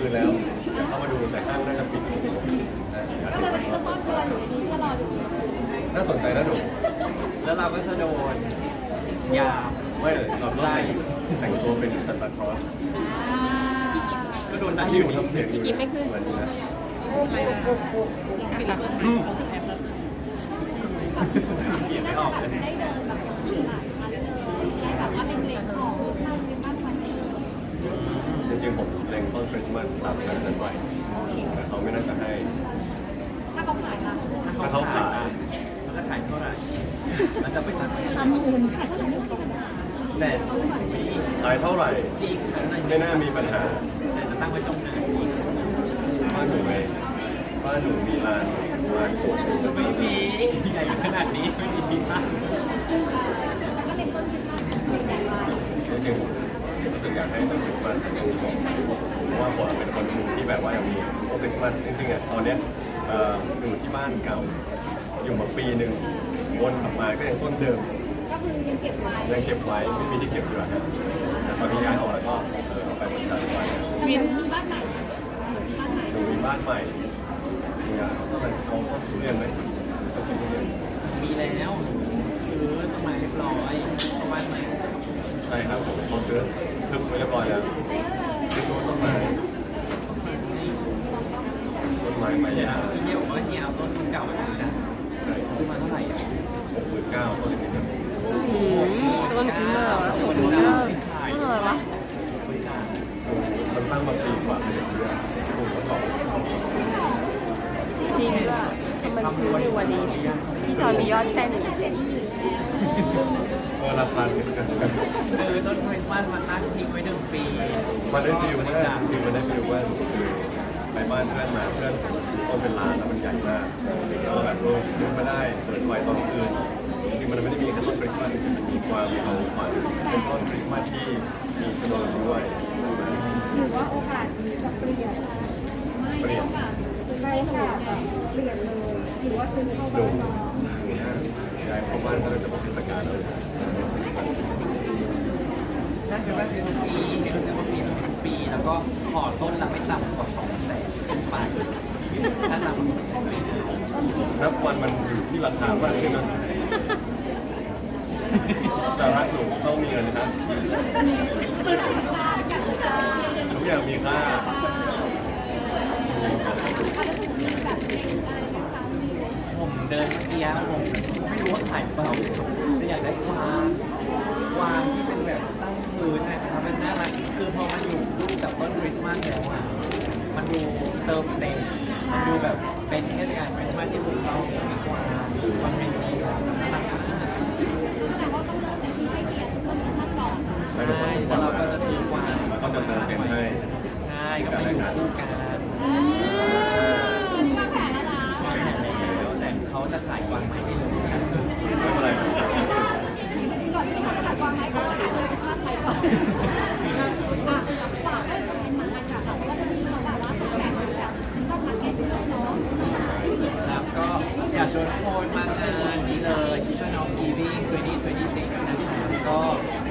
คืนแล้วอากเข้ามาดูแต่ห้างน่าจะปิดก็เลยวันนี้ก็ซ่อนตัวอยู่ในนี้ก็รอดูน่าสนใจนะหนูแล้วเราก็จะโดนยาไม่เราก็แต่แต่งตัวเป็นซันตาคลอสก็โดนได้อยู่ทำเสียงอยู่เหมือนนะเขียนไม่ออกเลยได้เดินแบบตลามาเลยได้แบบว่าเล็งๆของสร้างเป็นบ้านพันธุ์ จ ริงๆผมเล็งต้นคริสต์มาสสามชั้นนั้นไว้แต่เขาไม่น่าจะให้ ถ้าเขาขายล่ะถ้าเขาขาย มันจะขายเท่าไหร่ มันจะเป็นพันหมื่นขายเท่าไหร่ไม่มีปัญหาแต่ขายเท่าไหร่ จริงขายเท่าไหร่ไม่น่ามีปัญหา แต่จะตั้งไว้ตรงไหนบ้านหนูไหมบ้านหนูมีลานลานสวนไม่มีใหญ่ขนาดนี้ไม่มีที่ตั้งแต่ก็เล็งต้นคริสต์มาสเป็นใหญ่มากจริงๆรู้สึก อยากให้ต้นคริสต์มาสเป็นอย่างของเพราะว่าผมเป็นคนที่แบบว่ายังมีต้นคริสต์มาสจริงๆอะตอนเนี้ยเอ่ออยู่ที่บ้านเก่า อยู่มาปีหนึ่งวนกลับมาก็ยังต้นเดิมก็คือยังเก็บไว้ยังเก็บไว้ไม่มีที่เก็บอยู่อะครับแต่ตอนนี้ย้ายออกแล้วก็เออเอาไปบริจาคไว้วินมีบ้านใหม่บ้านใหม่หนูมีบ้านใหม่เนี่ยก็เป็นเขาต้นทุเรียนไหมต้นทุเรียนมีแล้วซื้อต้นไม้เรียบร้อยบ้านใหม่ใช่ครับผมเขาซื้อ ทึบไว้เรียบร้อยแล้วต้นไม้ต้นไม้ไม้เดี๋ยวยาพี่เดียวบอกว่าเฮียเอาต้นเก่ามาดูนะซื้อมาเท่าไหร่อะหกหมื่นเก้าต้นเล็กๆต้นกินเนอร์โอ้โหกินเนอร์เท่าไหร่วะมันตั้งมาปีกว่าไม่ได้ซื้อถูกแล้วก่อนจริงด้วยมันคือดีกว่านี้พี่จอยมียอดแค่หนึ่ง เออราคาเป็นกันกันคือต้นคริสต์มาสมันตั้งทิ้งไว้หนึ่งปีมันได้ฟิลมากจริงมันได้ฟิลว่าคือไปบ้านเพื่อนมาเพื่อนต้นเป็นร้านแล้วมันใหญ่มากแล้วแบบเออนึกมาได้เปิดไฟตอนคืนจริงมันไม่ได้มีแค่ต้นคริสต์มาสมันมีความมีความฝันเป็นต้นคริสต์มาสที่มีสโนว์ด้วยหรือว่าโอกาสนี้จะเปลี่ยนเปลี่ยนในโอกาสเปลี่ยนเลยหรือว่าซื้อเข้าบ้านมา ย้ายเข้าบ้านก็เลยจะบอกเทศกาลแล้ว นั่นคือว่าซื้อทุกปีเห็นซื้อทุกปีทุกปี แล้วก็ขอต้นละไม่ต่ำกว่าสองแสนขึ้นไปถ้าต่ำกว่าสองแสนนับวันมันอยู่ที่ราคามากขึ้นนะจะรักหนูต้องมีเงินนะครับทุกอย่างมีค่าผมเดินเมื่อกี้ผมไม่รู้ว่าถ่ายเปล่าแต่อยากได้กวางกวางที่เป็น แบบตั้งพื้นนะครับมันน่ารักคือพอมันอยู่รูปกับต้นคริสต์มาสแล้วอะมันดูเติมเต็มมันดูแบบเป็นเทศกาลคริสต์มาสที่ถูกต้องมีกกว่ามันเป็นดีกว่าน่ารักแสดงว่าต้องเริ่มจากที่ให้เกียรติต้นคริสต์มาสก่อนใช่แล้วเราก็จะซื้อกว่างแล้วก็จะเติมเต็มให้ใช่ก็มาอยู่คู่กันนี่มาแผนแล้วนะแล้วแต่เขาจะขายกวางไหมไม่รู้ ไม่เป็นไร ก่อนที่เขาจะขายความหมายเขาขายต้นคริสต์มาสไปก่อนอะฝากให้เป็นมาค่ะแต่ว่าจะมีแบบว่าตกแต่งแบบต้นมาร์เก็ตด้วยเนาะ ครับก็อยากชวนทุกคน มางานนี้เลย Season of Giving 2026นะครับก็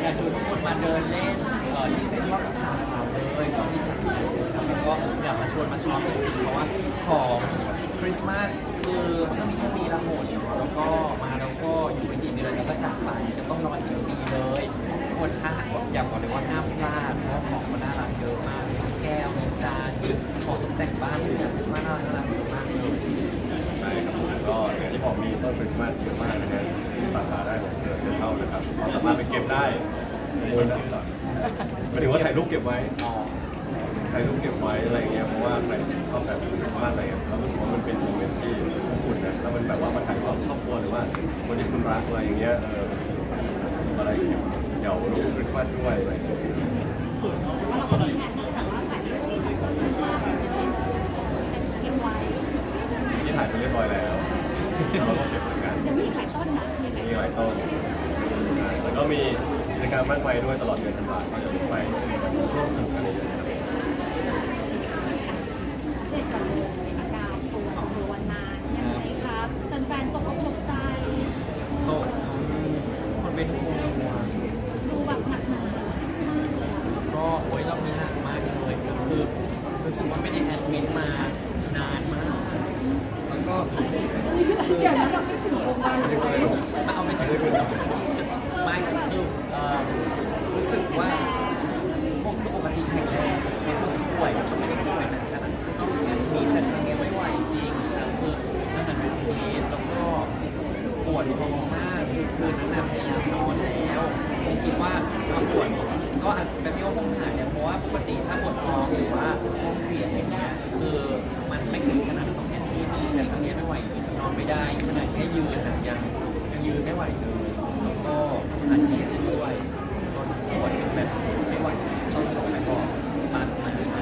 อยากชวนทุกคนมาเดินเล่นเอ่อที่เซ็นทรัลสาขาเลยก็มีจัดงานนะครับแล้วก็อยากมาชวนมาช็อปจริงๆเพราะว่าของคริสต์มาสคือมันก็มีแค่ปีละหนเนาะแล้วก็มาแล้วก็อยู่ไม่กี่เดือนแล้วก็จากไปจะต้องรออีกหนึ่งปีเลยคนห้าอยากบอกเลยว่าห้ามพลาดเพราะของมันน่ารักเยอะมากมีแก้วมีจานของตกแต่งบ้านคือคริสต์มาสน่ารักน่ารัก ก็อย่างที่บอกมีต้นคริสต์มาสเยอะมากนะฮะสาขาได้ของเดอะเซ็นทรัลนะครับเราสามารถไปเก็บได้มูลนิธิหมายถึงว่าถ่ายรูปเก็บไว้ถ่ายรูปเก็บไว้อะไรเงี้ยเพราะว่าใครชอบแบบคริสต์มาสอะไรเงี้ยเรารู้สึกว่ามันเป็นโมเมนต์ที่อบอุ่นนะแล้วมันแบบว่ามาถ่ายกับครอบครัวหรือว่าคนที่คุณรักอะไรอย่างเงี้ยเอออะไรเงี้ยเดี๋ยวรูปคริสต์มาสด้วยอะไรอย่างเงี้ย ต้นแล้วก็มีกิจกรรมมากมายด้วยตลอดเดือนธันวาคมไปร่วมสนุกกันเยอะครับเด็กกับลยอาการป่วยของวันนานยังไงครับแฟนตกอกตกใจคนเป็นห่ว ไม่ไหวเลยแล้วก็อาเจียนด้วยจนปวดแบบไม่ไหวต้องส่งไปก่อนมามามา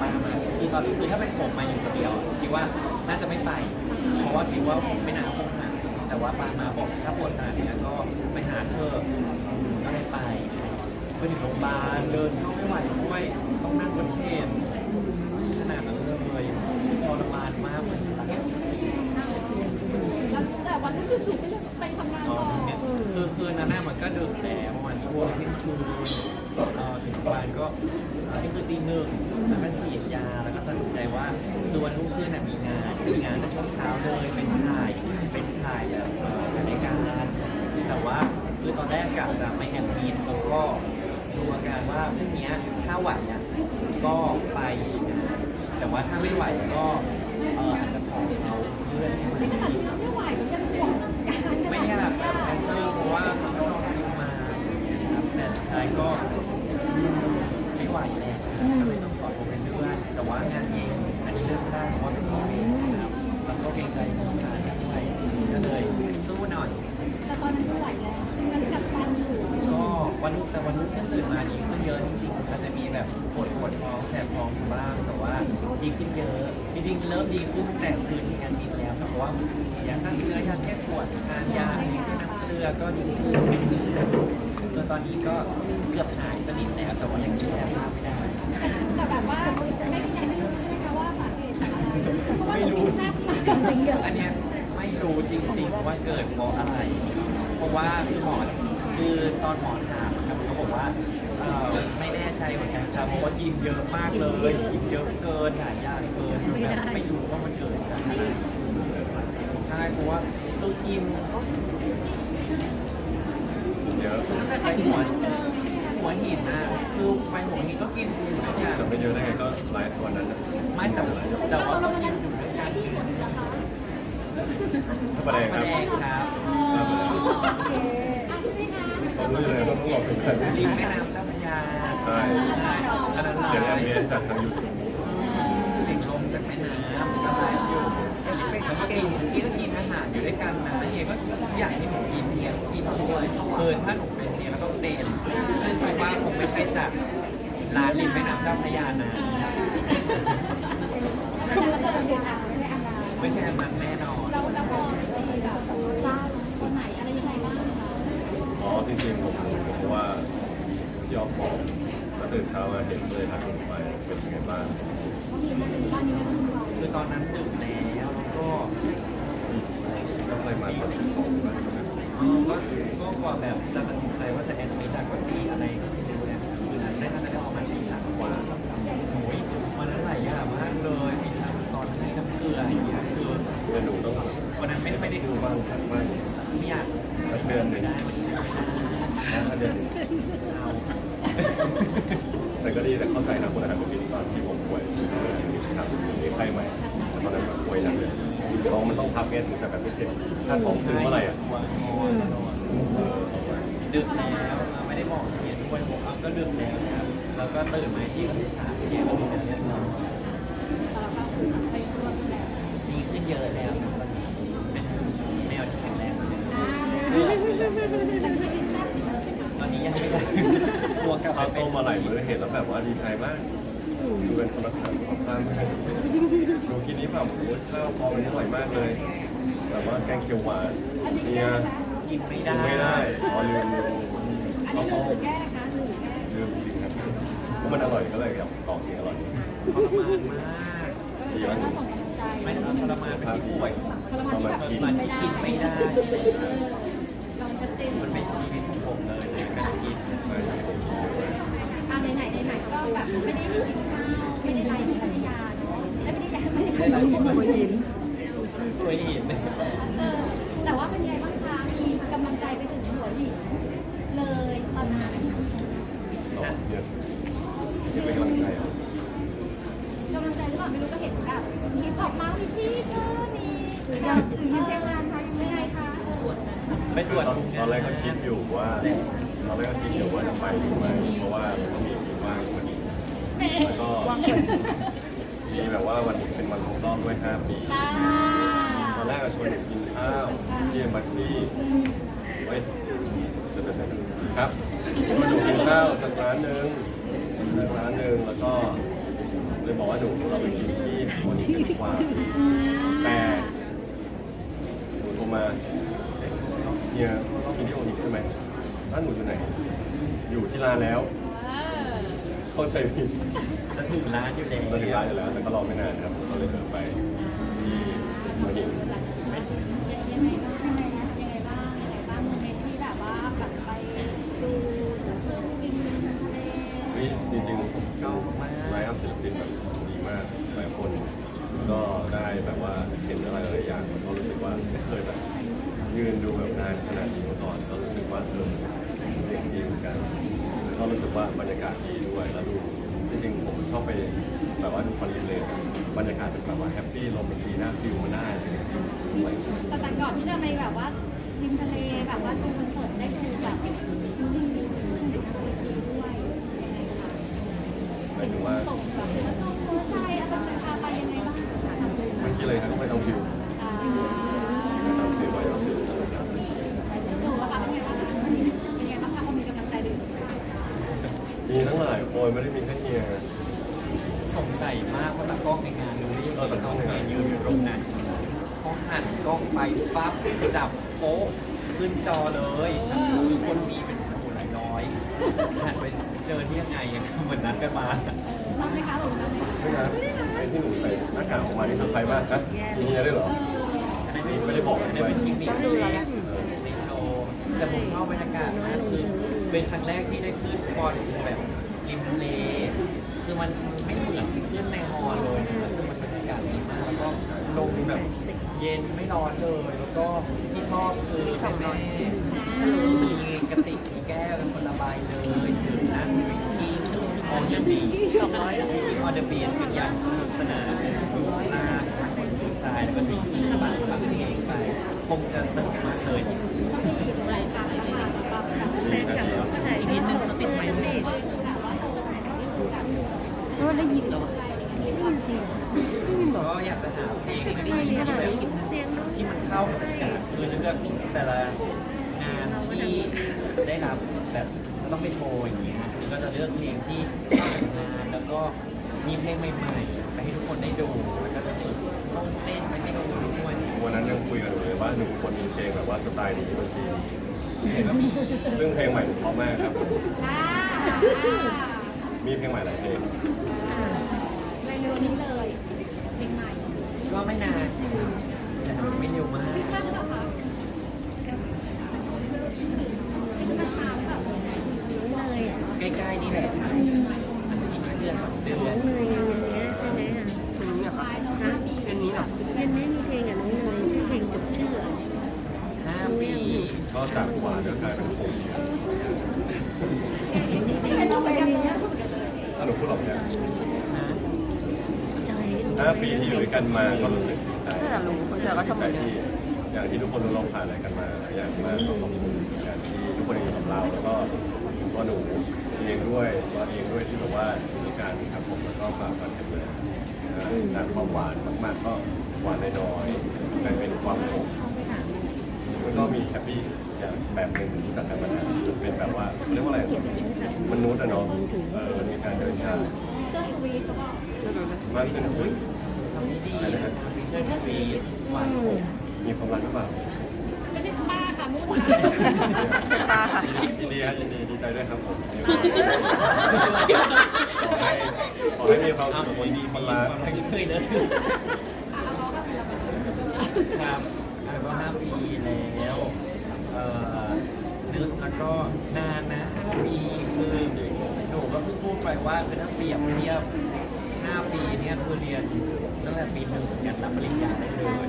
มามาคือตอนคือถ้าเป็นผมมาอยู่คนเดียวคิดว่าน่าจะไม่ไป เพราะว่าคิดว่าไม่น่าคงหาแต่ว่าปามาบอกถ้าปวดขนาดนี้ก็ไปหาเธอก็เลยไปไปถึงโรงพยาบาลเดินเข้าไม่ไหวด้วยต้องนั่งบนเทนขนาดนั้นเลยทรมานมากเลย แล้วแต่วันรุ่งขึ้นจู่ๆก็ยังไปทำงาน ต ต่ อ อน เนี่ย คือคืนนั้นน่ะมันก็ดึกแล้วประมาณช่วงเที่ยงคืนเอ่อถึงประมาณก็เอ่อนี่คือตีหนึ่งแล้วก็ฉีดยาแล้วก็ตัดสินใจว่าคือวันรุ่งขึ้นน่ะมีงานมีงานในช่วงเช้าเลยเป็นถ่ายเป็นถ่ายแบบเอ่อรายการแต่ว่าคือตอนแรกกะจะไม่แอดมิดแล้วก็ดูอาการว่าพรุ่งเนี้ยถ้าไหวอะก็ไปงานแต่ว่าถ้าไม่ไหวก็เอ่ออาจจะขอเอาเลื่อนให้มันใไหวแล้วก็เลยต้องขอตัวเป็นเลื่อนแต่ว่างานเองอันนี้เลือกไม่ได้เพราะว่าเป็นของเองครับแล้วก็เกรงใจผู้งานด้วยก็เลยสู้หน่อย แต่ตอนนั้นไม่ไหวแล้วมันกัดฟันอยู่ก็วันรุ่งแต่วันรุ่งขึ้นตื่นมาดีขึ้นเยอะจริงๆอาจจะมีแบบปวดปวดท้องแสบท้องอยู่บ้างแต่ว่าดีขึ้นเยอะจริงๆเริ่มดีขึ้นตั้งแต่คืนที่งานบินแล้วแต่เพราะว่ามียาฆ่าเชื้อยาแก้ปวดทานยาที่น้ำเกลือก็ดีขึ้น ตอนนี้ก็เกือบหายสนิทแล้วแต่ว่ายังกินยาภาพไม่ได้ แต่แบบว่าไม่ยังไม่รู้ใช่ไหมว่าสาเหตุจากอะไรเพราะว่าหนูกินแซ่บมากอะไรเยอะอันเนี้ยไม่รู้จริงๆว่าเกิดเพราะอะไร เพราะว่าคือหมอคือตอนหมอถามครับเขาบอกว่าเอ่อไม่แน่ใจเหมือนกันครับเพราะว่ากินเยอะมากเลยกินเยอะเกินหลายอย่างเกินแบบไม่รู้ว่ามันเกิดจากอะไรใช่เพราะว่าคือกิน เยอะตั้งแต่ไปหัวหัวหินนะคือไปหัวหินก็กินอยู่ด้วยกันจะไม่เยอะได้ไงก็ไลฟ์วันนั้นนะไม่แต่แต่ว่าก็กินอยู่ด้วยกันที่ผลนะคะถ้าประเด็นแสครับดงครับอะใช่ไหมคะผมรู้เลยว่าต้องบอกเป็นใครริมแม่น้ำเจ้าพระยาใช่ใช่อันนั้นเสียงแอมไลเบียนฟ์จากทางยูทูบสิ่งลมจากแม่น้ำก็ไลฟ์อยู่แล้วก็กินกินก็กินอาหารอยู่ด้วยกันนะเฮียก็ทุกอย่างที่หนูกินเฮีย ก็กินด้วยคือถ้าหนูเป็นเฮียก็ต้องเป็นซึ่งคิดว่าคงไม่ใช่จากร้านริมแม่น้ำเจ้าพระยานะแต่เราจะเรียนอ่านไม่ได้อ่านไม่ใช่อันนั้นแน่นอนเราเราพอจะมีแบบทราบคนไหนอะไรยังไงบ้างคะอ๋อจริงๆผมผมว่าที่ออฟบอกแล้วตื่นเช้ามาเห็นเลยทักลงไปเป็นยังไงบ้างเขามีนั่นบ้านนี้นั่นเราคือตอนนั้นดึกแล้วแล้วก็ ก็เลยมาตอนสองวันนะ เออก็ ก็กว่าแบบจะตัดสินใจว่าจะแอดมิดอะก็ตีอะไรก็ไม่รู้เนี่ยคือได้น่าจะได้ออกมาตีสามกว่าโอ้ยวันนั้นหลายอย่างมากเลยมีทั้งตอนให้น้ำเกลืออะไรอย่างเงี้ยคือเดี๋ยวหนูต้องวันนั้นไม่ได้ไม่ได้ดูบ้างทักบ้างไม่อยากสักเดือนหนึ่งได้มันไม่ได้นะเดือนเอาแต่ก็ดีแต่เข้าใจนะคนอาหารเป็นพิธีกรที่ผมป่วยครับมีไข้ใหม่ตอนนั้นป่วยหนักเลยท้องมันต้องพับเงี้ยถึงจะแบบไม่เจ็บถ้าท้องถึงเมื่อไหร่อะ แล้วก็ตื่นมาที่วันที่สามเฮียก็มีแต่เรื่องนอนแต่เราก็คือไปรวมแล้วดีขึ้นเยอะแล้วนะตอนนี้เป็นแมวที่แข็งแรงเลยอ่าแต่คือกินนี้ยังไม่ได้ตัวกลับข้าวต้มมาหลายมื้อเห็นแล้วแบบว่าดีใจมากดูเป็นคนรักษาสุขภาพมากดูกินนี้แบบโอ้ยข้าวพอมันอร่อยมากเลย แบบว่าแกงเขียวหวานเนี่แก้ยไหมกินไม่ได้ไม่ได้อ๋อลืมลืม อันนี้คือแก้ ลืมจริงครับเพ ราะมันอร่อยก็เลยอยากลองกินอร่อย ทรมานมากดีไหมก็ส่งกำลังใจไม่ต้องทรมานไม่ใช่ป่วย ทรมานที่แบบทรกินมานไม่ที่ได้กินไม่ได้ เราชัดเจนมันเป็นชีวิตของผมเลยในการกินใช่ผมกินเยอะมากอ่าไหนๆไหนๆก็แบบไม่ได้กินข้าวไม่ได้ไลฟ์ที่พัทยาเนาะไม่ได้ไลฟ์ไม่ได้ไลฟ์ที่หัวหินเคยเห็นเออแต่ว่าเป็นไงบ้างคะ มีกำลังใจไปถึงหัวหินเลยตอนนั้นต่อเยอะ เยอะเป็นกำลังใจอะกำลังใจหรือเปล่าไม่รู้ก็เห็นแบบมีออกมามีชีสเออมีหรือยังหรือยังเชียงรายคะยังไงคะไปตรวจตอนตอนแรกก็คิดอยู่ว่าตอนแรกก็คิดอยู่ว่าจะไปหรือไม่เพราะว่ามันก็มีคิวว่างพอดีแล้วก็มีแบบว่าวันเป็นวันครบรอบด้วย5ปีตอนแรกกอะชวนกินข้าวที่เอ็มบัสซี่เฮ้ยเดี๋ยวๆๆครับชวนหนูกินข้าวสักร้านหนึ่ง ร้านหนึ่งแล้วก็เลยบอกว่าหนูเราไปกินที่โอนิกกันดีกว่าแต่หนูโทรมาเอ๊ะเฮียกินที่โอนิกใช่ไหมร้านหนูอยู่ไหน อยู่ที่ร้านแล้วเข้าใจผิดจะถึงร้านอยู่แล้วเราถึงร้านอยู่แล้วแต่ก็รอไม่นานครับเราเลยเดินไปที่โอนิก ยังไงบ้างยังไงบ้างยังไงบ้างโมเมนต์ที่แบบว่าแบบไปดูเครื่องบินทะเล เฮ้ยจริงๆ ชอบมาก ไลฟ์อัพศิลปินแบบดีมากหลายคนก็ได้แบบว่าเห็นอะไรหลายอย่างก็รู้สึกว่าไม่เคยแบบยืนดูแบบนานขนาดนี้มาก่อนก็รู้สึกว่าเออเสียงดีเหมือนกันแล้วก็รู้สึกว่าบรรยากาศดีด้วยแล้วดูจริงๆผมชอบไปแบบว่าดูคอนเสิร์ตเลยบรรยากาศเป็นแบบว่าแฮปปี้ลมมันดีน่าฟิลมันได้อะไรอย่างเงี้ยด้วย แต่แต่ก่อนที่จะไปแบบว่าริมทะเลแบบว่าดูคอนเสิร์ตได้ดูแบบมีมีเวทีด้วยยังไงคะ หมายถึงว่าส่งแบบน้องโพสใช่อะไรแบบพาไปยังไงบ้างเมื่อกี้เลยนะไม่ต้องฟิวอ่าไม่ต้องฟิวไม่ต้องฟิวนะครับดูว่าคะเป็นไงบ้างคะเป็นไงบ้างคะพอมีกำลังใจดีมีทั้งหลายคนไม่ได้มีแค่เฮียสงสัยมากว่าตากล้องในงานรู้ได้ยังเออไงตากล้องในงานยืนอยู่ตรงนั้นเขาหันกล้องไปปั๊บจับโป๊ะขึ้นจอเลยคือคนมีเป็นโอ้โหหลายร้อยหันไป เจอที่ยังไงยังเหมือนนัดกันมารับไหมคะหรือรับไหมคะไม่นะไอ้ที่หนูใส่หน้ากากออกมานี่คือใครบ้างนะมีเฮียด้วยเหรอไม่ไม่ได้บอกกันด้วยเป็นกิมมิคในโชว์แต่ผมชอบบรรยากาศมากคือเป็นครั้งแรกที่ได้ขึ้นบอลแบบริมทะเลคือมันไม่เหมือนขึ้นในฮอลเลยนะคือมันบรรยากาศดีมากแล้วก็ลมแบบเย็นไม่ร้อนเลย แล้วก็ที่ชอบคือแม่แม่มีกระติกมี แก้วเป็นคนละใบเลยดื่มน้ำมีวิกกี้ออนเดอร์บีสองร้อยออนเดอร์บีเป็นอย่างสนุกสนานดูหน้าคนดูทรายแล้วก็มีที่บางฟังเพลงไปคงจะสนุกมากเลยรายการแล้วค่ะแล้วก็แบบมีนะเฮียอีกนิดนึงเขาติดไมค์ไม่ได้เพราะว่าได้ยินเหรอวะได้ยินเสียงได้ยินเหรอก็อยากจะหาเพลงไม่ได้ยินขนาดนี้เสียงเนาะที่มันเข้ากับบรรยากาศคือเลือกแต่ละงานที่ได้รับแบบจะต้องไปโชว์อย่างเงี้ยนี่ก็จะเลือกเพลงที่เข้ากับงานแล้วก็มีเพลงใหม่ๆไปให้ทุกคนได้ดูแล้วก็จะฝึกต้องเต้นไปให้ดูด้วยวันนั้นยังคุยกันอยู่เลยว่าหนูควรมีเพลงแบบว่าสไตล์นี้บางทีซึ่งเพลงใหม่หนูเพราะมากครับอ่ามีเพลงใหม่หลายเพลงในเร็วนี้เลย เพลงใหม่ ก็ไม่นานแต่ทำไม่เร็วมาก คริสต์มาสเหรอคะคริสต์มาสมาแบบ น้องเนยอะ ใกล้ๆนี่แหละมันจะมีสักเดือนสองเดื น้ อ อน งเนยวันนี้ใช่ไหมอะวันนี้เหรอ ปลายเนาะ ฮะวันนี้เหรอยังไม่มีเพลงกับน้องเนยชื่อเพลงจบชื่ออะ ห้าปี ก็จากหวานจะกลายเป็นขม ไม่ต้องไปกันเลย ถ้าหนูพูดออกเนี่ย นะ ใจ ห้า ปีที่อยู่ด้วยกันมาก็รู้สึกดีใจน่าจะรู้คนเจอก็ชอบเหมืแต่อนกัน ที่อย่างที่ทุกคนรู้เราผ่านอะไรกันมาหลายอย่างมากก็ขอบคุณอย่างที่ทุกคนยังอยู่กับเราแล้วก็ตัวหนูเองด้วยตัวเองด้วยที่แบบว่ามีการครับผมแล้วก็ฝากฟันกันมาจากความหวานมากๆก็หวานน้อยๆกลายเป็นความขม มันก็มีแฮปปี้อย่างแบบหนึ่งรู้จักกันมานานเป็นแบบว่าเขาเรียกว่าอะไรมนุษย์อะเนาะเออมีการเดินทางก็สวีทเขาบอกมากขึ้นอุ้ย ทำนี้ดีฟีเจอร์สวีทหวานผมมีความรักหรือเปล่าไม่ใช่ป้าค่ะมุกใช่ปะค่ะยินดีครับยินดีดีใจด้วยครับผมขอให้ขอให้มีความเอาสุขคนดีดีคคนนรัรักกไม่เคยเลยครับอันก็ห้าปีแล้วเอ่อนึกแล้วก็นานนะห้าปีคือหนูก็เพิ่งพูดไปว่าคือถ้าเปรียบเทียบ ห้าปีเนี่ยคือเรียนตั้งแต่ปีหนึ่งถึงการรับปริญญาได้เลย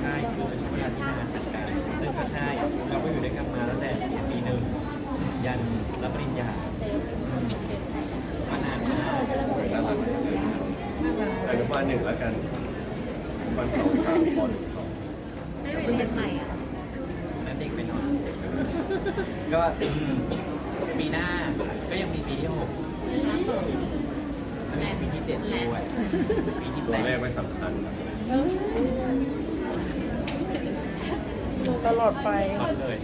ใช่คือเป็นช่วงเวลาที่นานเหมือนกันซึ่งก็ใช่เราก็อยู่ด้วยกันมาตั้งแต่ปีหนึ่งยันรับปริญญามมานานมากน่ารักอนุบาลหนึ่งแล้วกันวันสองสามคนได้ไปเรียนใหม่อะนั่นเด็กไปหน่อยก็ปีหน้าก็ยังมีปีที่หกแล้วมีปีที่เจ็ดด้วยปีที่ตัวแปเลขไม่สำคัญครับตลอดไป ตอนเลย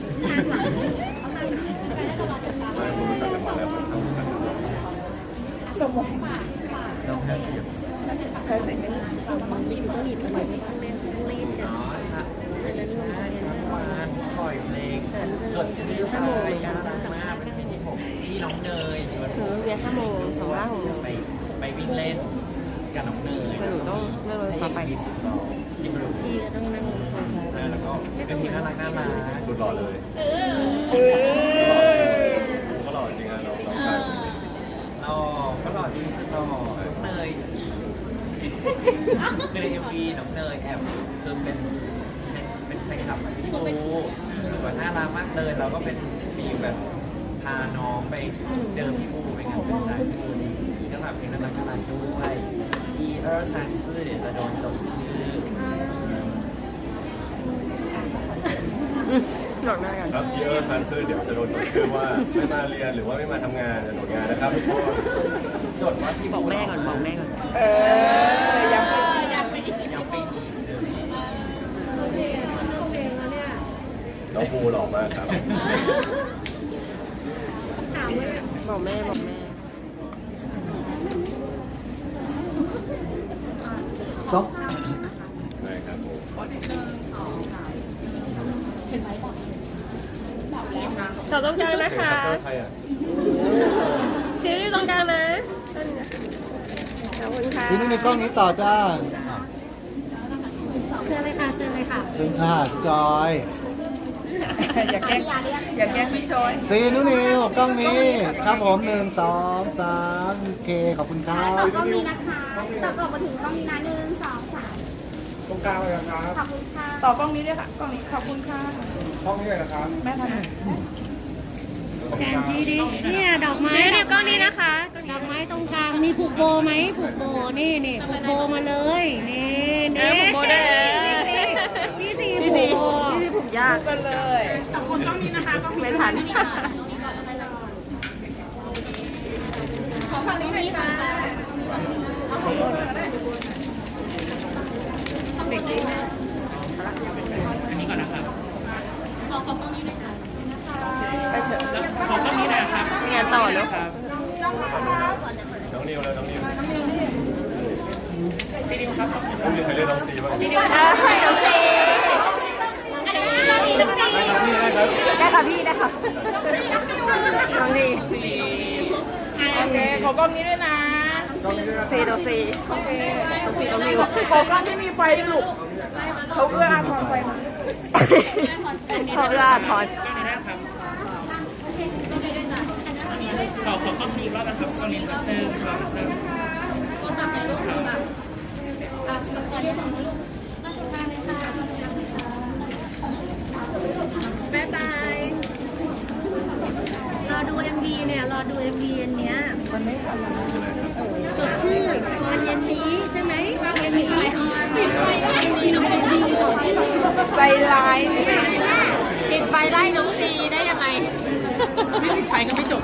ไม่ผมรู้จักกันมาแล้วผมต้องรู้จักกันสมองน้องแพทย์เสียบใครใส่กันบางทีมันต้องหนีบไปไม่ต้องเล่นต้องรีบอ๋อใช่ใช่ทั้นปล่อยเพลงจดชื่อไปน่ารักมากเป็นเพลงที่ผมที่น้องเนยชวนเวียนห้าโมงสองห้าหกโมงไปไปวิ่ง เล่นกับน้องเนยหนูต้องเริ่มต่อไป ที่สุดหล่อที่บรูที่ต้องนั่งแล้วก็เป็นเพลงน่ารักน่ารักสุดหล่อเลยเออก็หล่อจริงอะน้องน้องชายผมหล่อก็หล่อจริงสุดหล่อน้องเนยคือในเอ็มวีน้องเนยแอบคือเป็นเป็นแฟนคลับพี่บูรู้สึกว่าน่ารักมากเลยเราก็เป็นฟีลแบบพาน้องไปเจอพี่บูไปงานเป็นสายพี่บู ดีก็แบบเพลงน่ารักน่ารักด้วยอีเออร์ซันซื่อเดี๋ยวจะโดนจดชื่อหนอนหน้ากันครับพี่เออร์ซันซื่อเดี๋ยวจะโดนจดชื่อว่าไม่มาเรียนหรือว่าไม่มาทำงานจะโดนงานนะครับทุกคนจดว่าพี่บอกแม่ก่อนบอกแม่ก่อนเออยังไม่ยังไม่ยังไม่ดีเลยน้องภูหล่อมากครับ บอกแม่บอกแม่ ซอกได้ครับผมขอตรงกลางนะคะเจอใครอะซีรีส์ตรงกลางนะขอบคุณค่ะทีนี้ในกล้องนี้ต่อจ้าเชิญเลยค่ะเชิญเลยค่ะถึงค่ะจอย อยากแกล้งอยากแกล้งพี่จอยซีนุนิวกล้องนี้ครับผมหนึ่งสองสามโอเคขอบคุณครับต่อกล้องนี้นะคะต่อกล้องมาถึงกล้องนี้นะหนึ่งสองสามตรงกลางเลยครับขอบคุณค่ะต่อกล้องนี้ด้วยค่ะกล้องนี้ขอบคุณค่ะกล้องนี้เลยนะครับแม่ทำหน่อยแจนชี้ดิเนี่ยดอกไม้เดี๋ยวกล้องนี้นะคะดอกไม้ตรงกลางมีผูกโบไหมผูกโบนี่นี่ผูกโบมาเลยนี่เอนี่อผมโบได้เลยพี่ สีผูกโบที่ผมยากกันเลยไม่ทันขอฝั่งนี้หน่อยค่ะเด็กดีไหมอันนี้ก่อนนะครับขอขอกล้องนี้หน่อยค่ะไปเถอะขอกล้องนี้นะครับมีงานต่อแล้วครับน้องนิวแล้วน้องนิวพี่ดิวครับน้องนิวใครเล่นน้องซีบ้าง ได้น้องซี ได้ครับพี่ได้ครับ ได้ ค่ะพี่ได้ค่ะน้องดีโอเคขอกล้องนี้ด้วยนะซีน้องซีน้องซีน้องมิวขอกล้องที่มีไฟด้วยลูกเขาเอื้ออาทรไฟมาขอลาถอนขอขอกล้องนี้รอบนะครับกล้องนี้ครับหนึ่งสองสามก็ทำในรูปนี้แบบอะสกอร์ที่ของลูกน่าจะทานเลยค่ะบ๊ายบายร อดู MV เนี่ย รอดู MV อันเนี้ยจดชื่อวันเย็นนี้ใช่ไหมเย็นนี้ปิดไฟได้ดีน้องดีจดชื่อใจร้ายปิดไฟได้น้องซีได้ยังไงไม่มีไฟก็ไม่จบ